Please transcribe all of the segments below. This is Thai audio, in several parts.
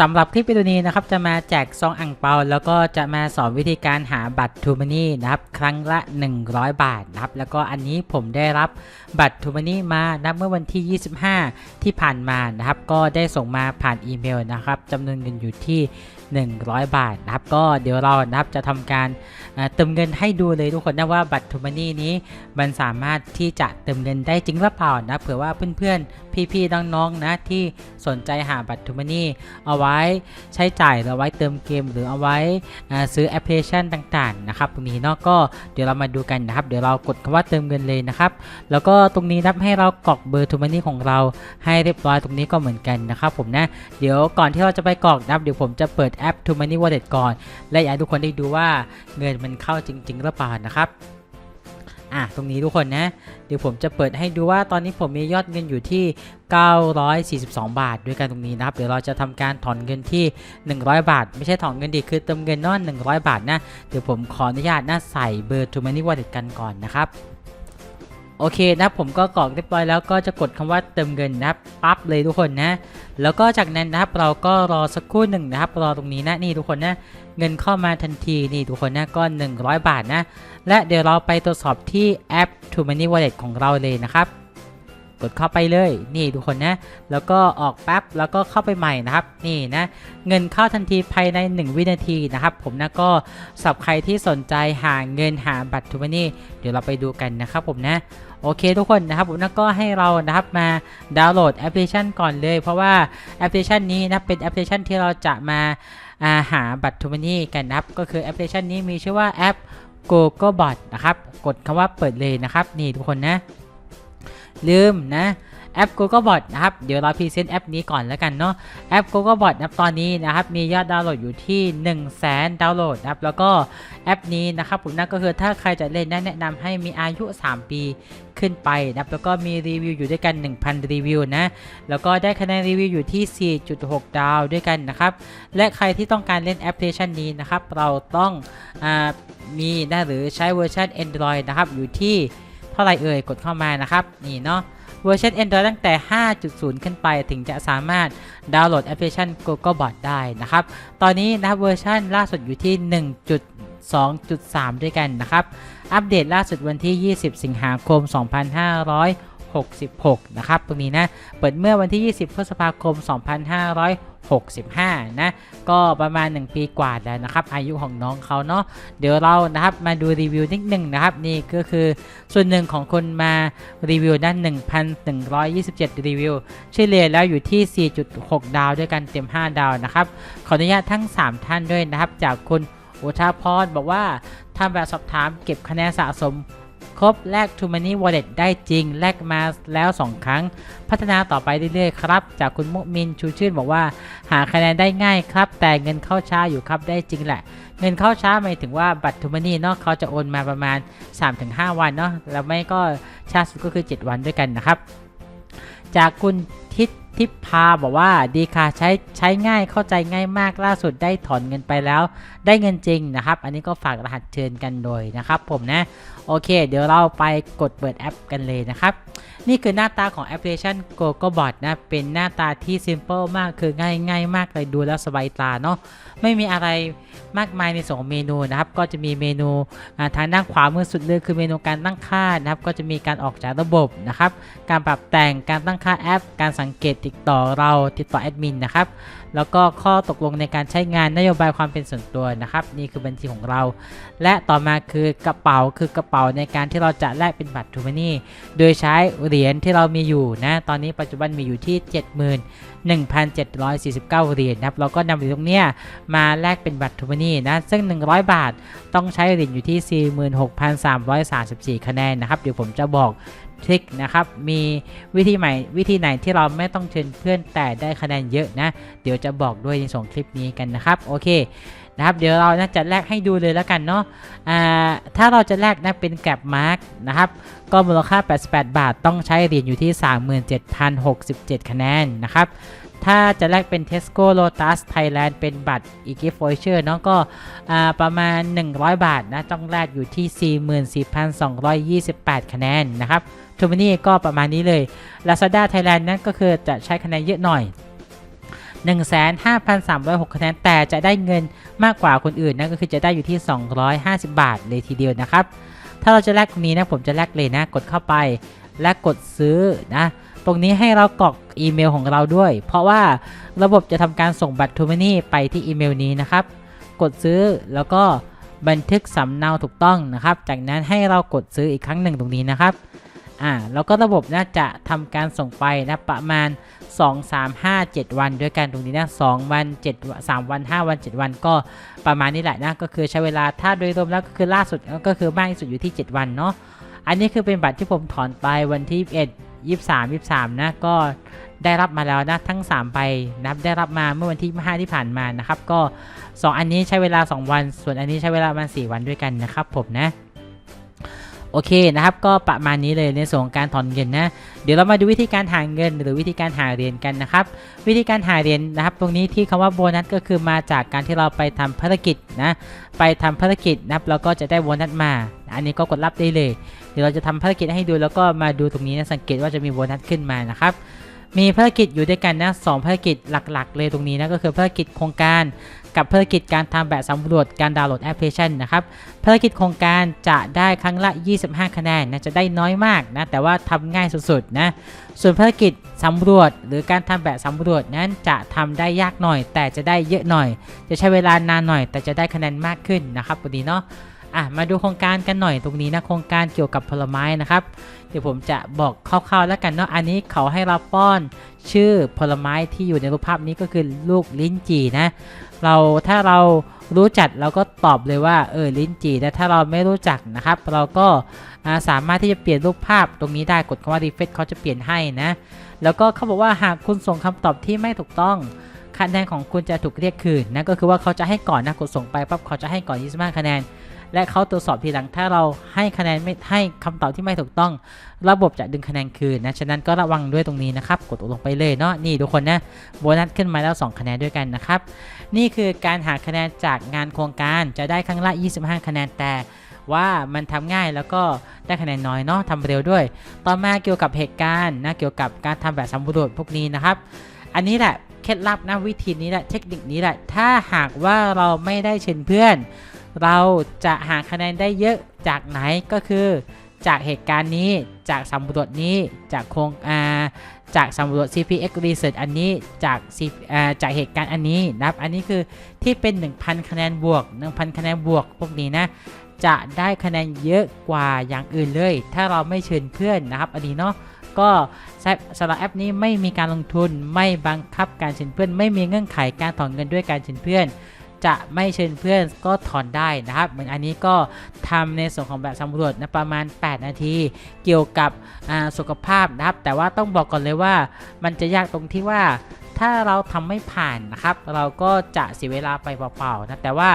สำหรับคลิปวิดีโอนี้นะครับจะมาแจกซองอ่างเปา แล้วก็จะมาสอนวิธีการหาบัตรทูมานี่นะครับครั้งละ 100 บาทนะครับแล้วก็อันนี้ผมได้รับบัตรทูมานี่มานะเมื่อวันที่ 25 ที่ผ่านมานะครับก็ได้ส่งมาผ่านอีเมลนะครับจำนวนเงินอยู่ที่ 100 บาทนะครับก็เดี๋ยวเรานะครับจะทำการเติมเงินให้ดูเลยทุกคนนะว่าบัตรทูมานี่นี้มันสามารถที่จะเติมเงินได้จริงหรือเปล่านะเผื่อว่าเพื่อนๆ พี่ๆน้องๆนะที่สนใจหาบัตรทูมานี่เอาไว้ใช้จ่ายหรือเอาไว้เติมเกมหรือเอาไว้ซื้อแอปพลิเคชันต่างๆนะครับตรงนี้เนาะก็เดี๋ยวเรามาดูกันนะครับ เดี๋ยวเรากดคำว่าเติมเงินเลยนะครับ แล้วก็ตรงนี้นับให้เรากรอกเบอร์ทูมานี่ของเราให้เรียบร้อยตรงนี้ก็เหมือนกันนะครับผมนะเดี๋ยวก่อนที่เราจะไปกรอกนับเดี๋ยวผมจะเปิดแอป To Money Wallet ก่อน และอยากให้ทุกคนได้ดูว่าเงินมันเข้าจริง ๆ หรือเปล่านะครับอะตรงนี้ทุกคนนะ เดี๋ยวผมจะเปิดให้ดูว่าตอนนี้ผมมียอดเงินอยู่ที่ 942 บาทด้วยกันตรงนี้นะครับ เดี๋ยวเราจะทำการถอนเงินที่ 100 บาท ไม่ใช่ถอนเงินดีคือเติมเงินนอน 100 บาทนะ เดี๋ยวผมขออนุญาตนะใส่เบอร์ To Money Wallet กันก่อนนะครับ โอเคนะผมก็กรอกเรียบร้อยแล้วก็จะกดคำว่าเติมเงินนะครับปั๊บเลยทุกคนนะ แล้วก็จากนั้นนะครับเราก็รอสักครู่หนึ่งนะครับรอตรงนี้นะนี่ทุกคนนะเงินเข้ามาทันทีนี่ทุกคนนะก็ 100 บาทนะ และเดี๋ยวเราไปตรวจสอบที่แอป To Money Wallet ของเราเลยนะครับ กดเข้าไปเลย นี่ทุกคนนะ แล้วก็ออกแป๊บแล้วก็เข้าไปใหม่นะครับ นี่นะ เงินเข้าทันทีภายใน 1 วินาทีนะครับ ผมนะก็สับใครที่สนใจหาเงินหาบัตร To Money เดี๋ยวเราไปดูกันนะครับผมนะโอเคทุกคนนะครับผมนะก็ให้เรานะครับมาดาวน์โหลดแอปพลิเคชันก่อนเลย เพราะว่าแอปพลิเคชันนี้นะเป็นแอปพลิเคชันที่เราจะมาาหาบัตร To Money กันนะครับ ก็คือแอปพลิเคชันนี้มีชื่อว่าแอป GoGoBot นะครับ กดคำว่าเปิดเลยนะครับ นี่ทุกคนนะ ลืมนะแอป GoGoBot นะครับเดี๋ยวเราพรีเซนต์แอปนี้ก่อนแล้วกันเนาะแอป GoGoBot นะครับตอนนี้นะครับมียอดดาวน์โหลดอยู่ที่ 1 0 0 0 0แสนดาวน์โหลดนะครับแล้วก็แอปนี้นะครับผมนั่นก็คือถ้าใครจะเล่นนะแนะนำให้มีอายุ 3 ปีขึ้นไปนะครับแล้วก็มีรีวิวอยู่ด้วยกัน 1,000 รีวิวนะแล้วก็ได้คะแนนรีวิวอยู่ที่ 4.6 ดาวด้วยกันนะครับและใครที่ต้องการเล่นแอปพลิเคชันนี้นะครับเราต้องอมีนะหรือใช้เวอร์ชัน Android นะครับอยู่ที่ เท่าไรเอ่ยกดเข้ามานะครับนี่เนาะเวอร์ชัน Android ตั้งแต่ 5.0 ขึ้นไปถึงจะสามารถดาวน์โหลดแอปพลิเคชัน GoGoBot ได้นะครับ ตอนนี้นะครับเวอร์ชันล่าสุดอยู่ที่ 1.2.3 ด้วยกันนะครับ อัปเดตล่าสุดวันที่ 20 สิงหาคม 2566 นะครับ ตรงนี้นะ เปิดเมื่อวันที่ 20 พฤษภาคม 256 2565นะ ก็ประมาณ 1 ปีกว่าแล้วนะครับ อายุของน้องเขาเนาะเดี๋ยวเรานะครับมาดูรีวิวนิดหนึ่งนะครับ นี่ก็คือส่วนหนึ่งของคนมารีวิวด้น1,127 รีวิวเฉลี่ยแล้วอยู่ที่ 4.6 ดาวด้วยกันเต็ม 5 ดาวนะครับ ขออนุญาตทั้ง 3 ท่านด้วยนะครับ จากคุณอุทาพรบอกว่าทำแบบสอบถามเก็บคะแนนสะสม ครบแลก To Money Wallet ได้จริง แลกมาแล้ว 2 ครั้ง พัฒนาต่อไปเรื่อยๆครับ จากคุณมุมินชูชื่นบอกว่า หาคะแนนได้ง่ายครับ แต่เงินเข้าช้าอยู่ครับได้จริงแหละ เงินเข้าช้าหมายถึงว่าบัตร To Money เนาะเขาจะโอนมาประมาณ 3-5 วันเนาะแล้วไม่ก็ช้าสุดก็คือ 7 วันด้วยกันนะครับ จากคุณทิศทิพพาบอกว่าดีค่ะใช้ใช้ง่ายเข้าใจง่ายมากล่าสุดได้ถอนเงินไปแล้ว ได้เงินจริงนะครับ อันนี้ก็ฝากรหัสเชิญกันโดยนะครับผมนะ โอเค เดี๋ยวเราไปกดเปิดแอปกันเลยนะครับ นี่คือหน้าตาของแอปพลิเคชัน GoGoBot นะ เป็นหน้าตาที่ simple มากคือง่ายง่ายมากเลยดูแล้วสบายตาเนาะไม่มีอะไรมากมายในส่วนของเมนูนะครับ ก็จะมีเมนูทางด้านขวามือสุดเลยคือเมนูการตั้งค่านะครับ ก็จะมีการออกจากระบบนะครับ การปรับแต่งการตั้งค่าแอป การสังเกตติดต่อเราติดต่อแอดมินนะครับแล้วก็ข้อตกลงในการใช้งานนโยบายความเป็นส่วนตัวนะครับ นี่คือบัญชีของเรา และต่อมาคือกระเป๋าคือกระเป๋าในการที่เราจะแลกเป็นบัตรทูมานี่โดยใช้เหรียญที่เรามีอยู่นะ ตอนนี้ปัจจุบันมีอยู่ที่ 71,749 เหรียญนะครับ เราก็นำเหรียญตรงเนี้ยมาแลกเป็นบัตรทูมานี่นะ ซึ่ง 100 บาทต้องใช้เหรียญอยู่ที่ 46,334 คะแนนนะครับ เดี๋ยวผมจะบอกทริคนะครับ มีวิธีใหม่วิธีไหนที่เราไม่ต้องเชิญเพื่อนแต่ได้คะแนนเยอะนะ เดี๋ยวจะบอกด้วยในส่งคลิปนี้กันนะครับ โอเค นะครับเดี๋ยวเรานะจะแลกให้ดูเลยแล้วกันเนาะอ่าถ้าเราจะแลกนะเป็นแกลบมาร์กนะครับก็มูลค่า 88 บาทต้องใช้เหรียญอยู่ที่ 37,067 คะแนนนะครับถ้าจะแลกเป็น Tesco Lotus Thailand เป็นบัตร e g i f t voucher เนาะก็ประมาณ 100 บาทนะต้องแลกอยู่ที่ 44,228 คะแนนนะครับทูมานี่ก็ประมาณนี้เลย Lazada Thailand นั้นก็คือจะใช้คะแนนเยอะหน่อย 15,306คะแนนแต่จะได้เงินมากกว่าคนอื่นนั่นก็คือจะได้อยู่ที่ 250 บาทเลยทีเดียวนะครับ ถ้าเราจะแลกตรงนี้นะผมจะแลกเลยนะ กดเข้าไปและกดซื้อนะ ตรงนี้ให้เรากรอกอีเมลของเราด้วย เพราะว่าระบบจะทำการส่งบัตรทูมานี่ไปที่อีเมลนี้นะครับ กดซื้อแล้วก็บันทึกสำเนาถูกต้องนะครับ จากนั้นให้เรากดซื้ออีกครั้งหนึ่งตรงนี้นะครับ อ่าแล้วก็ระบบน่าจะทำการส่งไปนะประมาณ 2 3 5 7 วัน ด้วยกันตรงนี้นะ2วัน7 3วัน 5 วัน 7 วันก็ประมาณนี้แหละนะก็คือใช้เวลาถ้าโดยรวมแล้วก็คือล่าสุดก็คือมากที่สุดอยู่ที่ 7 วันเนาะอันนี้คือเป็นบัตรที่ผมถอนไปวันที่1 23 23 นะ ก็ได้รับมาแล้วนะ ทั้ง3ใบนะครับได้รับมาเมื่อวันที่ 5 ที่ผ่านมานะครับ ก็ 2 อันนี้ใช้เวลา 2 วัน ส่วนอันนี้ใช้เวลาประมาณ4วันด้วยกันนะครับผมนะ โอเคนะครับ ก็ประมาณนี้เลยในส่วนของการถอนเงินนะ เดี๋ยวเรามาดูวิธีการหาเงิน หรือวิธีการหาเหรียญกันนะครับ วิธีการหาเหรียญนะครับ ตรงนี้ที่คำว่าโบนัสก็คือมาจากการที่เราไปทำภารกิจนะ ไปทำภารกิจนะครับเราก็จะได้โบนัสมา อันนี้ก็กดรับได้เลย เดี๋ยวเราจะทำภารกิจให้ดูแล้วก็มาดูตรงนี้นะสังเกตว่าจะมีโบนัสขึ้นมานะครับ มีภารกิจอยู่ด้วยกันนะสองภารกิจหลักๆ เลยตรงนี้นะก็คือภารกิจโครงการกับภารกิจการทำแบบสำรวจการดาวน์โหลดแอปพลิเคชันนะครับภารกิจโครงการจะได้ครั้งละ 25 คะแนนนะจะได้น้อยมากนะแต่ว่าทำง่ายสุดๆนะส่วนภารกิจสำรวจหรือการทำแบบสำรวจนั้นจะทำได้ยากหน่อย แต่จะได้เยอะหน่อย จะใช้เวลานานหน่อย แต่จะได้คะแนนมากขึ้นนะครับวันนี้เนาะ อะมาดูโครงการกันหน่อยตรงนี้นะโครงการเกี่ยวกับผลไม้นะครับ เดี๋ยวผมจะบอกคร่าวๆแล้วกันเนาะอันนี้เขาให้เราป้อนชื่อผลไม้ที่อยู่ในรูปภาพนี้ก็คือลูกลิ้นจี่นะ เราถ้าเรารู้จักเราก็ตอบเลยว่าเออลิ้นจี่แต่ถ้าเราไม่รู้จักนะครับ เราก็สามารถที่จะเปลี่ยนรูปภาพตรงนี้ได้กดคำว่า refresh เขาจะเปลี่ยนให้นะ แล้วก็เขาบอกว่าหากคุณส่งคำตอบที่ไม่ถูกต้องคะแนนของคุณจะถูกเรียกคืนนะก็คือว่าเขาจะให้ก่อนนะกดส่งไปปั๊บเขาจะให้ก่อน25คะแนน และเขาตรวจสอบทีหลังถ้าเราให้คะแนนไม่ให้คำตอบที่ไม่ถูกต้อง ระบบจะดึงคะแนนคืนนะฉะนั้นก็ระวังด้วยตรงนี้นะครับกดลงไปเลยเนาะนี่ทุกคนนะโบนัสขึ้นมาแล้ว 2 คะแนนด้วยกันนะครับนี่คือการหาคะแนนจากงานโครงการจะได้ครั้งละ 25 คะแนนแต่ว่ามันทำง่ายแล้วก็ได้คะแนนน้อยเนาะทำเร็วด้วย ต่อมาเกี่ยวกับเหตุการณ์นะเกี่ยวกับการทำแบบสำรวจพวกนี้นะครับ อันนี้แหละเคล็ดลับนะวิธีนี้แหละเทคนิคนี้แหละ ถ้าหากว่าเราไม่ได้เชิญเพื่อน เราจะหาคะแนนได้เยอะจากไหนก็คือจากเหตุการณ์นี้จากสำรวจนี้จากโครงอาจากสำรวจ CPX Research อันนี้จาก C จากเหตุการณ์อันนี้นะครับ อันนี้คือที่เป็น 1,000 คะแนนบวก 1,000 คะแนนบวกพวกนี้นะจะได้คะแนนเยอะกว่าอย่างอื่นเลย ถ้าเราไม่เชิญเพื่อนนะครับ อันนี้เนาะก็สำหรับแอปนี้ไม่มีการลงทุนไม่บังคับการเชิญเพื่อน ไม่มีเงื่อนไขการถอนเงินด้วยการเชิญเพื่อน จะไม่เชิญเพื่อนก็ถอนได้นะครับ เหมือนอันนี้ก็ทำในส่วนของแบบสำรวจนะประมาณ 8 นาที เกี่ยวกับสุขภาพนะครับ แต่ว่าต้องบอกก่อนเลยว่า มันจะยากตรงที่ว่าถ้าเราทำไม่ผ่านนะครับ เราก็จะเสียเวลาไปเปล่าๆนะแต่ว่า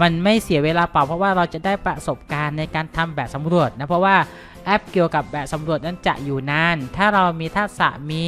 มันไม่เสียเวลาเปล่าเพราะว่าเราจะได้ประสบการณ์ในการทำแบบสำรวจนะเพราะว่า แอปเกี่ยวกับแบบสำรวจนั้นจะอยู่นาน ถ้าเรามีทักษะมี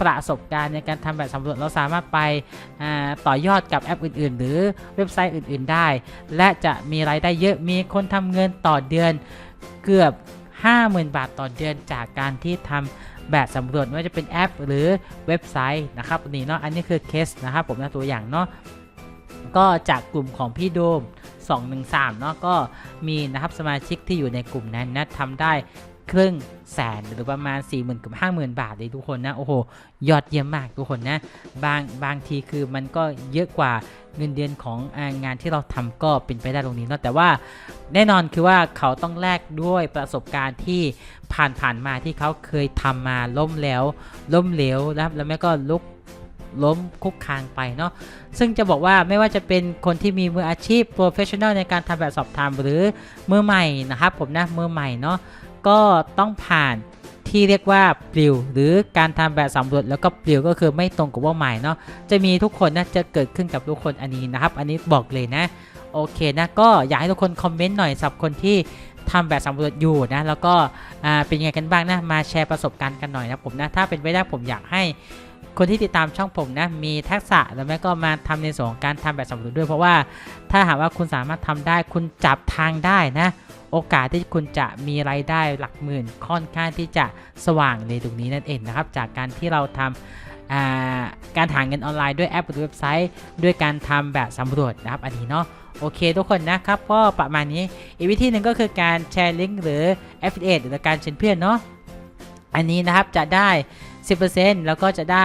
ประสบการณ์ในการทำแบบสำรวจเราสามารถไปต่อยอดกับแอปอื่น ๆ หรือเว็บไซต์อื่น ๆ ได้ และจะมีรายได้เยอะมีคนทำเงินต่อเดือนเกือบ 50,000 บาทต่อเดือนจากการที่ทำแบบสำรวจไม่ว่าจะเป็นแอป หรือเว็บไซต์นะครับนี่เนาะอันนี้คือเคสนะครับผมนะตัวอย่างเนาะก็จากกลุ่มของพี่โดม 213เนาะก็มีนะครับสมาชิกที่อยู่ในกลุ่มนั้นนะทำได้ครึ่งแสนหรือประมาณ 4 0,000กับ50,000 บาทเลยทุกคนนะ โอ้โห ยอดเยี่ยมมากทุกคนนะ บางบางทีคือมันก็เยอะกว่าเงินเดือนของงานที่เราทำก็เป็นไปได้ตรงนี้เนาะแต่ว่าแน่นอนคือว่าเขาต้องแลกด้วยประสบการณ์ที่ผ่านผ่านมาที่เขาเคยทำมาล้มแล้วล้มเหลวนะครับแล้วแม่ก็ลุก ล้มคุกคานไปเนาะซึ่งจะบอกว่าไม่ว่าจะเป็นคนที่มีมืออาชีพ professional ในการทำแบบสอบถามหรือมือใหม่นะครับผมนะมือใหม่เนาะก็ต้องผ่านที่เรียกว่าปลิว หรือการทำแบบสำรวจแล้วก็ปลิวก็คือไม่ตรงกับเป้าหมายเนาะจะมีทุกคนนะจะเกิดขึ้นกับทุกคนอันนี้นะครับ อันนี้บอกเลยนะโอเคนะก็อยากให้ทุกคนคอมเมนต์หน่อยสำหรับคนที่ ทำแบบสำรวจอยู่นะแล้วก็เป็นยังไงกันบ้างนะมาแชร์ประสบการณ์กันหน่อยนะผมนะถ้าเป็นไปได้ผมอยากให้คนที่ติดตามช่องผมนะมีทักษะแล้วแม่ก็มาทำในส่วนของการทำแบบสำรวจด้วย เพราะว่าถ้าหากว่าคุณสามารถทำได้คุณจับทางได้นะโอกาสที่คุณจะมีรายได้หลักหมื่นค่อนข้างที่จะสว่างในตรงนี้นั่นเองนะครับ จากการที่เราทำอ่าการหาเงินออนไลน์ด้วยแอปหรือเว็บไซต์ ด้วยการทำแบบสำรวจนะครับอันนี้เนาะ โอเคทุกคนนะครับก็ประมาณนี้อีกวิธีหนึ่งก็คือการแชร์ลิงก์หรือ affiliate หรือการเชิญเพื่อนเนาะอันนี้นะครับจะได้ 10%แล้วก็จะได้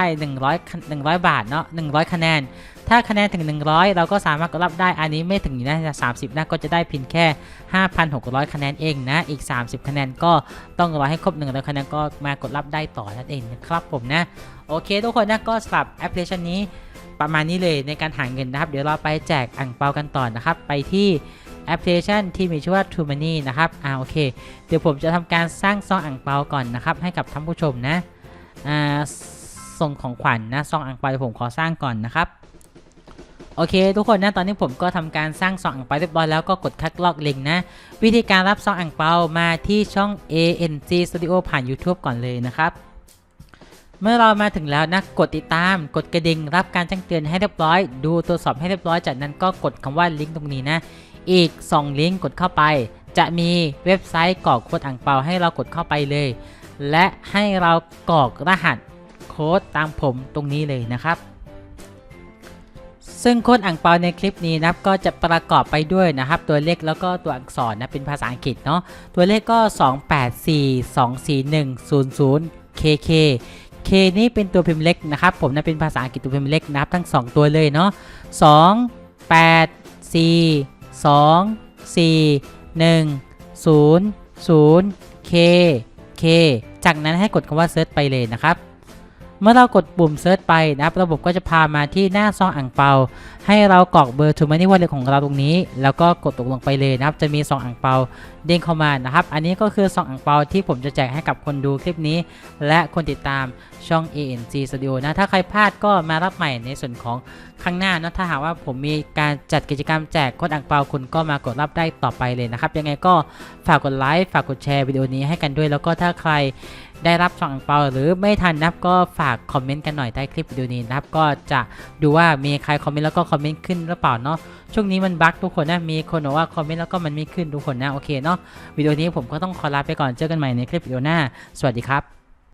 100 100 บาทเนาะ100 คะแนน ถ้าคะแนนถึง 100 เราก็สามารถกดรับได้อันนี้ไม่ถึงนะ30นะก็จะได้เพียงแค่ 5,600 คะแนนเองนะอีก 30 คะแนนก็ต้องรอให้ครบ100คะแนนก็มากดรับได้ต่อนั่นเองนะครับผมนะโอเคทุกคนนะก็สำหรับแอปพลิเคชันนี้ ประมาณนี้เลยในการหาเงินนะครับ เดี๋ยวเราไปแจกอ่างเปากันต่อนะครับ ไปที่แอปพลิเคชันที่มีชื่อว่า True Money นะครับอ่าโอเค เดี๋ยวผมจะทำการสร้างซองอ่างเปาก่อนนะครับ ให้กับท่านผู้ชมนะอ่าส่งของขวัญนนะซองอ่างเปาผมขอสร้างก่อนนะครับโอเค ทุกคนนะตอนนี้ผมก็ทำการสร้างซองอ่างเปาเรียบร้อยแล้วก็กดคัดลอกลิงก์นะ วิธีการรับซองอ่างเปามาที่ช่อง ANC Studio ผ่าน YouTube ก่อนเลยนะครับ เมื่อเรามาถึงแล้วนะกดติดตาม กดกระดิ่งรับการแจ้งเตือนให้เรียบร้อย ดูตรวจสอบให้เรียบร้อย จากนั้นก็กดคำว่าลิงก์ตรงนี้นะ อีก 2 ลิงก์กดเข้าไป จะมีเว็บไซต์กรอกโค้ดอ่างเปาให้เรากดเข้าไปเลย และให้เรากรอกรหัสโค้ดตามผมตรงนี้เลยนะครับ ซึ่งโค้ดอ่างเปาในคลิปนี้นะครับก็จะประกอบไปด้วยนะครับ ตัวเลขแล้วก็ตัวอักษรนะเป็นภาษาอังกฤษเนาะตัวเลขก็ 28424100 KK K นี่เป็นตัวพิมพ์เล็กนะครับ ผมนะเป็นภาษาอังกฤษตัวพิมพ์เล็กนะครับ ทั้ง 2 ตัวเลยเนาะ2 8 4 2 4 1 0 0 K K จากนั้นให้กดคำว่า Search ไปเลยนะครับ เมื่อเรากดปุ่มเซิร์ชไปนะครับระบบก็จะพามาที่หน้าซองอ่างเปา ให้เรากรอกเบอร์ True Money Wallet ของเราตรงนี้ แล้วก็กดตกลงไปเลยนะครับ จะมีซองอ่างเปาเด้งเข้ามานะครับ อันนี้ก็คือซองอ่างเปาที่ผมจะแจกให้กับคนดูคลิปนี้ และคนติดตามช่อง ANC Studio นะ ถ้าใครพลาดก็มารับใหม่ในส่วนของ ข้างหน้านะถ้าหากว่าผมมีการจัดกิจกรรมแจกโค้ดอ่างเปาคุณก็มากดรับได้ต่อไปเลยนะครับ ยังไงก็ฝากกดไลค์ฝากกดแชร์วิดีโอนี้ให้กันด้วย แล้วก็ถ้าใครได้รับช่องอ่างเปาหรือไม่ทันนะครับก็ฝากคอมเมนต์กันหน่อยใต้คลิปวิดีโอนี้นะครับก็จะดูว่ามีใครคอมเมนต์แล้วก็คอมเมนต์ขึ้นหรือเปล่าเนาะช่วงนี้มันบั๊กทุกคนนะมีคนบอกว่าคอมเมนต์แล้วก็มันไม่ขึ้นทุกคนนะโอเคเนาะวิดีโอนี้ผมก็ต้องขอลาไปก่อนเจอกันใหม่ในคลิปวิดีโอหน้า สวัสดีครับ